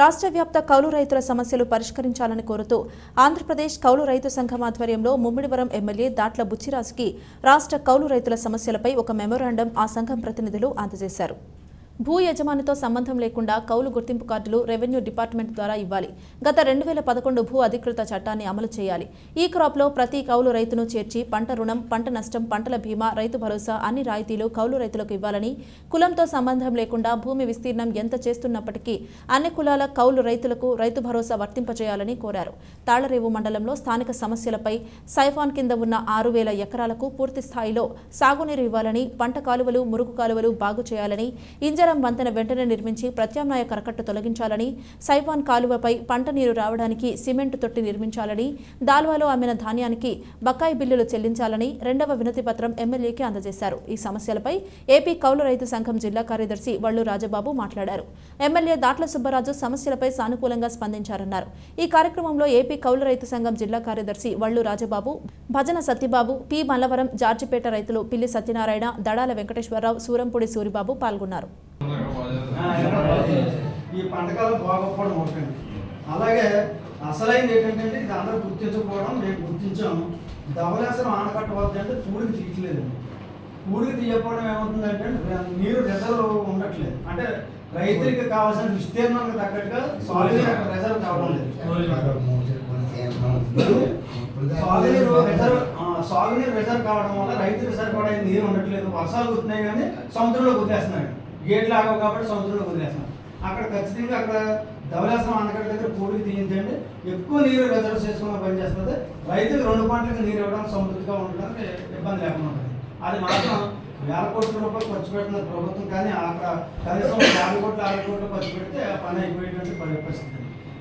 రాష్ట్ర వ్యాప్త కౌలు రైతుల సమస్యలు పరిష్కరించాలని కోరుతూ ఆంధ్రప్రదేశ్ కౌలు రైతు సంఘం ఆధ్వర్యంలో ముమ్మిడివరం ఎమ్మెల్యే దాట్ల బుచ్చిరాజుకి రాష్ట్ర కౌలు రైతుల సమస్యలపై ఒక మెమోరాండం ఆ సంఘం ప్రతినిధులు అందజేశారు. భూ యజమానితో సంబంధం లేకుండా కౌలు గుర్తింపు కార్డులు రెవెన్యూ డిపార్ట్మెంట్ ద్వారా ఇవ్వాలి. గత రెండు వేల పదకొండు భూ అధికృత చట్టాన్ని అమలు చేయాలి. ఈ క్రాప్లో ప్రతి కౌలు రైతును చేర్చి పంట రుణం పంట నష్టం పంటల బీమా రైతు భరోసా అన్ని రాయితీలు కౌలు రైతులకు ఇవ్వాలని కులంతో సంబంధం లేకుండా భూమి విస్తీర్ణం ఎంత చేస్తున్నప్పటికీ అన్ని కులాల కౌలు రైతులకు రైతు భరోసా వర్తింపజేయాలని కోరారు. తాళరేవు మండలంలో స్థానిక సమస్యలపై సైఫాన్ కింద ఉన్న ఆరు వేల ఎకరాలకు పూర్తి స్థాయిలో సాగునీరు ఇవ్వాలని పంట కాలువలు మురుగు కాలువలు బాగు చేయాలని ఇంజరం వంతెన వెంటనే నిర్మించి ప్రత్యామ్నాయ కరకట్టు తొలగించాలని సైవాన్ కాలువపై పంట నీరు రావడానికి సిమెంట్ తొట్టి నిర్మించాలని దాల్వాలో అమ్మిన ధాన్యానికి బకాయి బిల్లులు చెల్లించాలని రెండవ వినతి పత్రం ఎమ్మెల్యేకి అందజేశారు. ఈ సమస్యలపై ఏపీ కౌలు రైతు సంఘం జిల్లా కార్యదర్శి వళ్ళు రాజబాబు మాట్లాడారు. ఎమ్మెల్యే దాట్ల సుబ్బరాజు సమస్యలపై సానుకూలంగా స్పందించారన్నారు. ఈ కార్యక్రమంలో ఏపీ కౌలు రైతు సంఘం జిల్లా కార్యదర్శి వళ్ళు రాజబాబు భజన సత్యబాబు పి. మల్లవరం జార్జిపేట రైతులు పిల్లి సత్యనారాయణ దడాల వెంకటేశ్వరరావు సూరంపూడి సూరిబాబు పాల్గొన్నారు. ఈ పంటకాలం బాగోకపోవడం ఒకటండి అలాగే అసలైంది ఏంటంటే ఇది అందరూ గుర్తించకపోవడం మేము గుర్తించాము. ధవలేశ్వరం ఆనకట్ట వద్ద అంటే పూడికి తీయట్లేదండి. పూడికి తీయకపోవడం ఏమవుతుందంటే నీరు రిజర్వ్ ఉండట్లేదు. అంటే రైతులకి కావాల్సిన విస్తీర్ణానికి తగ్గట్టుగా సాలిడ్ రిజర్వ్ కావడం లేదు. సాగునీరు రిజర్వ్ సాగునీరు రిజర్వ్ కావడం వల్ల రైతులు సరిపడే నీరు ఉండట్లేదు. వర్షాలు గుర్తున్నాయి కానీ సముద్రంలో గుర్తేస్తున్నాయి గేట్లు ఆగవు కాబట్టి సముద్రంలో వదిలేస్తాం. అక్కడ ఖచ్చితంగా అక్కడ ధవలేశ్వరం ఆనకట్ట దగ్గర పూడికి తీయించండి. ఎక్కువ నీరు రిజర్వ్ చేసుకున్న పని చేస్తుంది. రైతులు రెండు పంటలకు నీరు ఇవ్వడానికి సమృద్ధిగా ఉండడానికి ఇబ్బంది లేకుండా ఉంటుంది. అది మాత్రం వేల కోట్ల రూపాయలు ఖర్చు పెట్టిన ప్రభుత్వం కానీ అక్కడ కనీసం యాభై కోట్ల అరవై కోట్లు ఖర్చు పెడితే ఆ పని అయిపోయేటువంటి పరి- పరిస్థితి.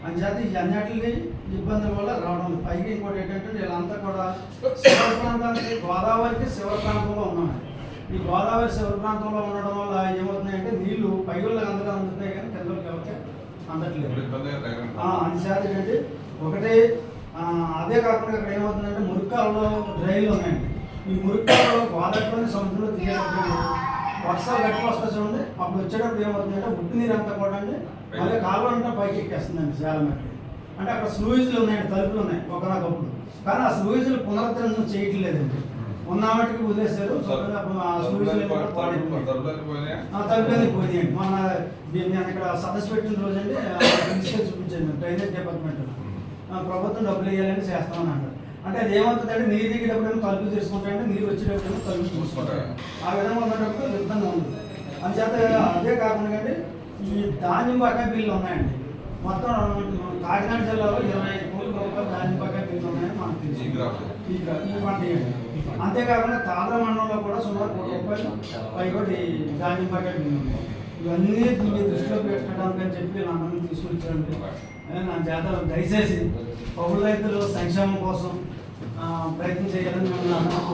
అంచేత ఈ అన్నిటిని ఇబ్బందుల వల్ల రావడం పైకి ఇంకోటి ఏంటంటే వీళ్ళంతా కూడా శివ ప్రాంతానికి గోదావరికి శివ ప్రాంతంలో ఉన్నామండి. ఈ గోదావరి శివర ప్రాంతంలో ఉండడం వల్ల ఏమవుతున్నాయంటే నీళ్ళు పైగుళ్ళకి అందరూ అందుతున్నాయి కానీ కిందకి ఎవరికి అందట్లేదు. ఆ, అంచేత ఏంటంటే ఒకటి ఆ, అదే కాకుండా ఇక్కడ ఏమవుతుందంటే మురికాలలో డ్రైన్లు ఉన్నాయండి. ఈ మురికాలలో గోదావరిలోని సముద్రంలో తీయాలి వర్షాలు గట్టి వస్తే చూడండి. అప్పుడు వచ్చేటప్పుడు ఏమవుతుందంటే ఉప్పు నీరు అంతా కూడా అండి మళ్ళీ కాలువ అంతా పైకి ఎక్కేస్తుందండి చాలా మట్టి అంటే అక్కడ స్లూయిజ్లు ఉన్నాయండి తలుపులు ఉన్నాయి ఒకనొకప్పుడు కానీ ఆ స్లూయిజ్లు పునరుద్ధరణ చేయట్లేదండి. ఉన్న పాడైపోయాయి. ఆ తలుపులన్నీ పోయినాయండి మన నేను ఇక్కడ సదస్సు పెట్టిన రోజు అండి తీసుకెళ్ళి చూపించాను డ్రైనేజ్ డిపార్ట్మెంట్. ప్రభుత్వం డబ్బులు వేయాలని చేస్తామని అంటారు అంటే అది ఏమవుతుందంటే నీరు దిగేటప్పుడు ఏమో తలుపులు తీసుకుంటాయంటే నీరు వచ్చేటప్పుడు ఏమో తలుపులు చూసుకుంటాయి ఆ విధంగా ఉన్నప్పుడు ఇబ్బంది ఉంది. అందుచేత అదే కాకుండా కండి ఈ ధాన్యం బకాయి బిల్లు ఉన్నాయండి. మొత్తం కాకినాడ జిల్లాలో ఇరవై ఐదు కోట్ల రూపాయలు ధాన్యం బకాయి అంతేకాకుండా తాళ మండలంలో కూడా సుమారు కోటి రూపాయలు పైకోటి ధాన్యం బకాయి ఇవన్నీ మీ దృష్టిలో పెట్టడానికి అని చెప్పి నా అందరిని తీసుకొచ్చారండి. నా చేత దయచేసి పౌరు రైతులు సంక్షేమం కోసం ప్రయత్నం చేయాలని మిమ్మల్ని